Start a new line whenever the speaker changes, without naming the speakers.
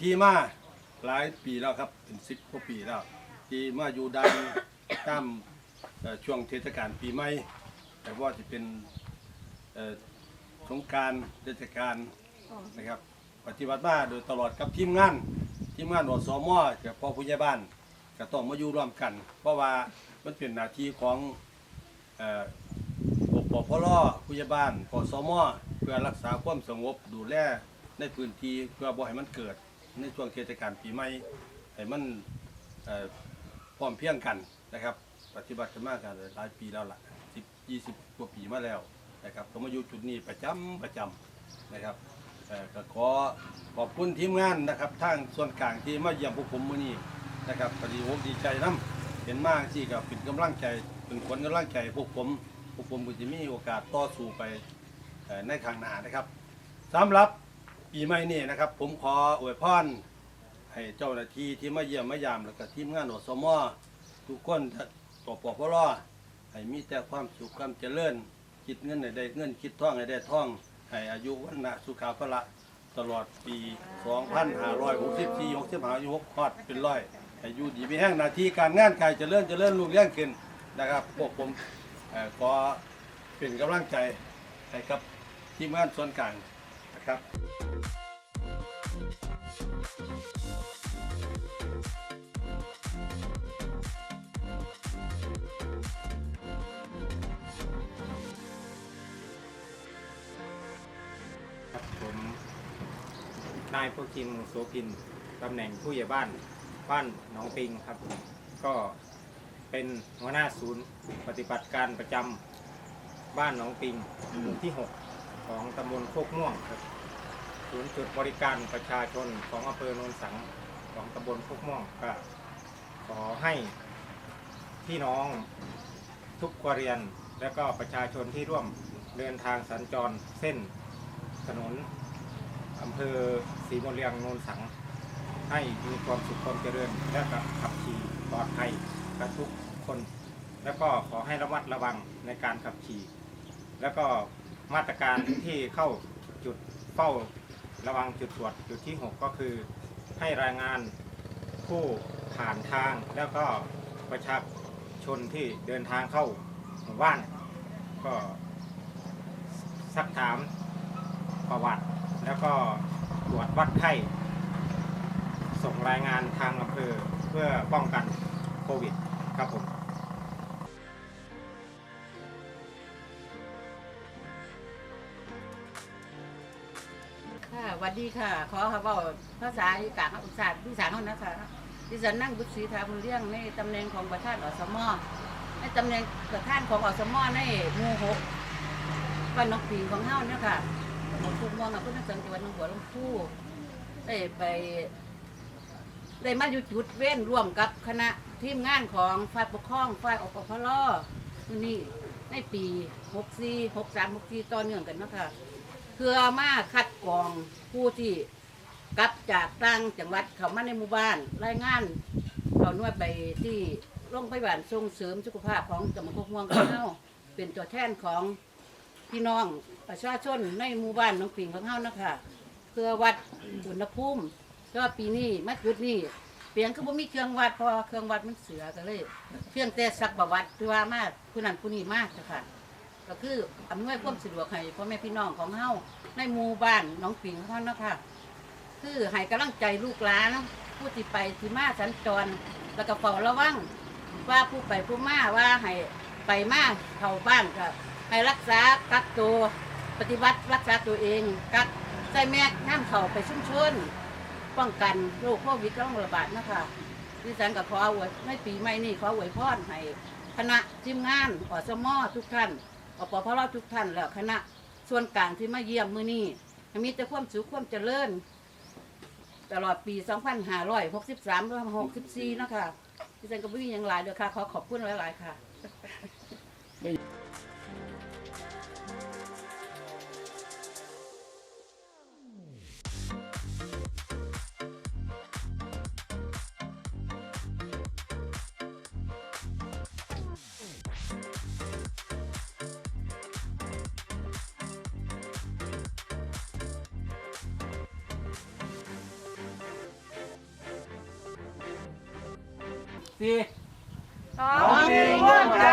ที่มาหลายปีแล้วครับเป็นสิบกว่าปีแล้วที่มาอยู่ดันตามเอ่อช่วงเทศกาลปีใหม่แต่ว่าจะเป็นเอ่อสงกรารเทศกาลนะครับ ปฏิบัติมาโดยตลอดกับทีมงานทีมงานอสมกับพ่อผู้ใหญ่บ้านก็ต้องมาอยู่ร่วมกัน เพราะว่ามันเป็นหน้าที่ของเอ่อ ปกปพลผู้ใหญ่บ้านปสมเพื่อรักษาความสงบดูแลในพื้นที่เพื่อบ่ให้มันเกิด ในช่วงเทศกาลปีใหม่ให้มันเอ่อพร้อมเพรียงกันนะครับ ปฏิบัติกันมากันหลายปีแล้วล่ะสิบยี่สิบกว่าปีมาแล้วนะครับก็มาอยู่จุดนี้ประจำประจำนะครับเอ่อก็ขอขอบคุณทีมงานนะครับทางส่วนกลางที่มาเยี่ยมพวกผมมื้อนี้นะครับพอดีผมดีใจนํเห็นมากที่กับเป็นกำลังใจเป็นขวัญกำลังใจพวกผมพวกผมก็จะมีโอกาสต่อสู้ไปเอ่อในข้างหน้านะครับสำหรับ ปีใหม่นี้นะครับ ผมขออวยพรให้เจ้าหน้าที่ที่มาเยี่ยมมายามแล้วก็ทีมงานอสมอทุกคนปปพลให้มีแต่ความสุขความเจริญ คิดเงินให้ได้เงินคิดท่องให้ได้ท่อง ให้อายุวันนะสุขาภละตลอดปี 2564 65อายุ6ฮอดเป็นร้อยให้อยู่ดีมีแห้งหน้าที่การงานกายเจริญเจริญรุ่งเรืองขึ้นนะครับพวกผมเอ่อขอเป็นกำลังใจให้กับทีมงานส่วนกลางนะครับ
ครับผมนายพุกินโสพินตำแหน่งผู้ใหญ่บ้านบ้านหนองปิงครับก็เป็นหัวหน้าศูนย์ปฏิบัติการประจำบ้านหนองปิงหมู่ที่ 6 ของตำบลโคกม่วงครับ ศูนย์จุดบริการประชาชนของอำเภอโนนสังของตำบลโคกม่วงก็ขอให้พี่น้องทุกครัวเรือน และก็ประชาชนที่ร่วมเดินทางสัญจรเส้นถนนอำเภอศรีมนเรียงโนนสัง ให้มีความสุขความเจริญ และก็ขับขี่ปลอดภัยกับทุกคน แล้วก็ขอให้ระมัดระวังในการขับขี่ แล้วก็มาตรการที่เข้าจุดเฝ้า ระวังจุดตรวจจุดที่ 6 ก็คือให้รายงานผู้ผ่านทางแล้วก็ประชาชนที่เดินทางเข้าหมู่บ้าน ก็สักถามประวัติ แล้วก็ตรวจวัดไข้ส่งรายงานทางอำเภอเพื่อป้องกันโควิดครับผม
ค่ะสวัสดีค่ะ ขอค่ะเว่าภาษาอีกาอุตสาหวิสานเขานะคะ ดิฉันนั่งบุตรศรีธาบุญเลี้ยงในตำแหน่งของประธานอสมในตำแหน่งประธานของอสมในหมู่หกบ้านนกปีของเฮาเนี่ยค่ะตำบลภูม่วงอำเภอหนองสังจังหวัดหนองบัวลำพูได้ไป ได้มาอยู่จุดเว้นร่วมกับคณะทีมงานของฝ่ายปกครองฝ่ายอปพลอนี่ในปี 64 63 64ต่อเนื่องกันเนาะคะ เพื่อมาคัดกรองผู้ที่กลับจากต่างจังหวัดเข้ามาในหมู่บ้านรายงานเขานวดไปที่โรงพยาบาลส่งเสริมสุขภาพของจังหวัดพวกม่วงของเฮาเป็นตัวแทนของพี่น้องประชาชนในหมู่บ้านน้องปิงของเฮานะคะเพื่อวัดอุณหภูมิก็ปีนี้มาจุดนี้เปลี่ยนคือบ่มีเครื่องวัดพราะว่าเครื่องวัดมันเสือกันเลย เพียงแต่สักประวัติที่ว่ามากผู้นั้นผู้นี้มากจ้ะค่ะ ก็คืออำนวยความสะดวกให้พ่อแม่พี่น้องของเฮาในหมู่บ้านหน้องปิงของเฮาเนะค่ะ คือให้กำลังใจลูกหลานผู้ที่ไปที่มาสัญจรแล้วก็เฝ้าระวังว่าผู้ไปผู้มาว่าให้ไปมาเข้าบ้านก็ให้รักษากักตัวปฏิบัติรักษาตัวเองกักใส่แมสน้ำเข้าไปชุมชนป้องกันโรคโควิดระระบาดนะคะดิฉันก็ขออวยในปีใหม่นี้ขออวยพรให้คณะทีมงานอสมอทุกท่าน อปพลทุกท่านแล้วคณะส่วนกลางที่มาเยี่ยมมือนี้มีแต่ความสุขความเจริญ ตลอดปี 2563หรือ64นาะคะดิฉันก็บ่มีอย่างหลายเด้อค่ะ ขอขอบคุณหลาย ๆ ค่ะ
สี่
ท้องถิ่นร่วมใจ